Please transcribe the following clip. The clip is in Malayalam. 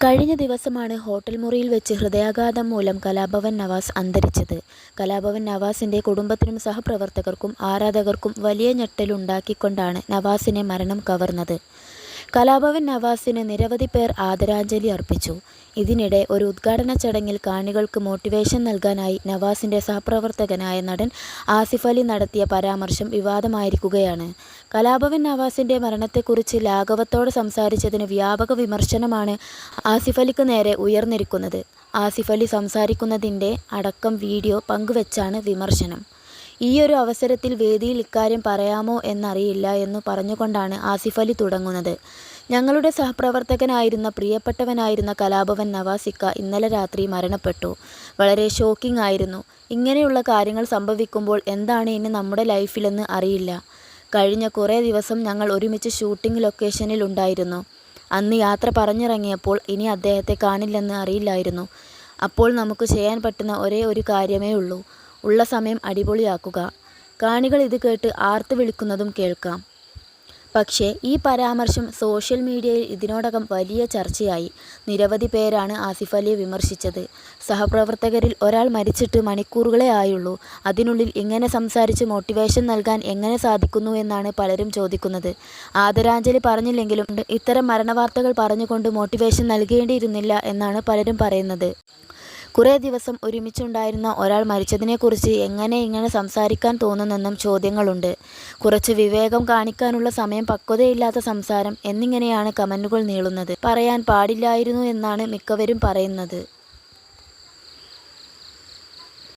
കഴിഞ്ഞ ദിവസമാണ് ഹോട്ടൽ മുറിയിൽ വെച്ച് ഹൃദയാഘാതം മൂലം കലാഭവൻ നവാസ് അന്തരിച്ചത്. കലാഭവൻ നവാസിന്റെ കുടുംബത്തിനും സഹപ്രവർത്തകർക്കും ആരാധകർക്കും വലിയ ഞെട്ടലുണ്ടാക്കിക്കൊണ്ടാണ് നവാസിനെ മരണം കവർന്നത്. കലാഭവൻ നവാസിന് നിരവധി പേർ ആദരാഞ്ജലി അർപ്പിച്ചു. ഇതിനിടെ ഒരു ഉദ്ഘാടന ചടങ്ങിൽ കാണികൾക്ക് മോട്ടിവേഷൻ നൽകാനായി നവാസിന്റെ സഹപ്രവർത്തകനായ നടൻ ആസിഫ് അലി നടത്തിയ പരാമർശം വിവാദമായിരിക്കുകയാണ്. കലാഭവൻ നവാസിന്റെ മരണത്തെക്കുറിച്ച് ലാഘവത്തോടെ സംസാരിച്ചതിന് വ്യാപക വിമർശനമാണ് ആസിഫ് അലിക്ക് നേരെ ഉയർന്നിരിക്കുന്നത്. ആസിഫ് അലി സംസാരിക്കുന്നതിന്റെ അടക്കം വീഡിയോ പങ്കുവച്ചാണ് വിമർശനം. ഈയൊരു അവസരത്തിൽ വേദിയിൽ ഇക്കാര്യം പറയാമോ എന്നറിയില്ല എന്ന് പറഞ്ഞുകൊണ്ടാണ് ആസിഫ് അലി തുടങ്ങുന്നത്. ഞങ്ങളുടെ സഹപ്രവർത്തകനായിരുന്ന പ്രിയപ്പെട്ടവനായിരുന്ന കലാഭവൻ നവാസിക്ക ഇന്നലെ രാത്രി മരണപ്പെട്ടു. വളരെ ഷോക്കിംഗ് ആയിരുന്നു. ഇങ്ങനെയുള്ള കാര്യങ്ങൾ സംഭവിക്കുമ്പോൾ എന്താണ് ഇനി നമ്മുടെ ലൈഫിലെന്ന് അറിയില്ല. കഴിഞ്ഞ കുറേ ദിവസം ഞങ്ങൾ ഒരുമിച്ച് ഷൂട്ടിംഗ് ലൊക്കേഷനിൽ ഉണ്ടായിരുന്നു. അന്ന് യാത്ര പറഞ്ഞിറങ്ങിയപ്പോൾ ഇനി അദ്ദേഹത്തെ കാണില്ലെന്ന് അറിയില്ലായിരുന്നു. അപ്പോൾ നമുക്ക് ചെയ്യാൻ പറ്റുന്ന ഒരേ ഒരു കാര്യമേ ഉള്ളൂ. ഉള്ള സമയം അടിപൊളിയാക്കുക. കാണികൾ ഇത് കേട്ട് ആർത്ത് വിളിക്കുന്നതും കേൾക്കാം. പക്ഷേ ഈ പരാമർശം സോഷ്യൽ മീഡിയയിൽ ഇതിനോടകം വലിയ ചർച്ചയായി. നിരവധി പേരാണ് ആസിഫ് അലിയെ വിമർശിച്ചത്. സഹപ്രവർത്തകരിൽ ഒരാൾ മരിച്ചിട്ട് മണിക്കൂറുകളെ ആയുള്ളൂ. അതിനുള്ളിൽ ഇങ്ങനെ സംസാരിച്ച് മോട്ടിവേഷൻ നൽകാൻ എങ്ങനെ സാധിക്കുന്നു എന്നാണ് പലരും ചോദിക്കുന്നത്. ആദരാഞ്ജലി പറഞ്ഞില്ലെങ്കിലും ഇത്തരം മരണവാർത്തകൾ പറഞ്ഞുകൊണ്ട് മോട്ടിവേഷൻ നൽകേണ്ടിയിരുന്നില്ല എന്നാണ് പലരും പറയുന്നത്. കുറേ ദിവസം ഒരുമിച്ചുണ്ടായിരുന്ന ഒരാൾ മരിച്ചതിനെക്കുറിച്ച് എങ്ങനെ ഇങ്ങനെ സംസാരിക്കാൻ തോന്നുന്നെന്നും ചോദ്യങ്ങളുണ്ട്. കുറച്ച് വിവേകം കാണിക്കാനുള്ള സമയം പക്വതയില്ലാത്ത സംസാരം എന്നിങ്ങനെയാണ് കമന്റുകൾ നീളുന്നത്. പറയാൻ പാടില്ലായിരുന്നു എന്നാണ് മിക്കവരും പറയുന്നത്.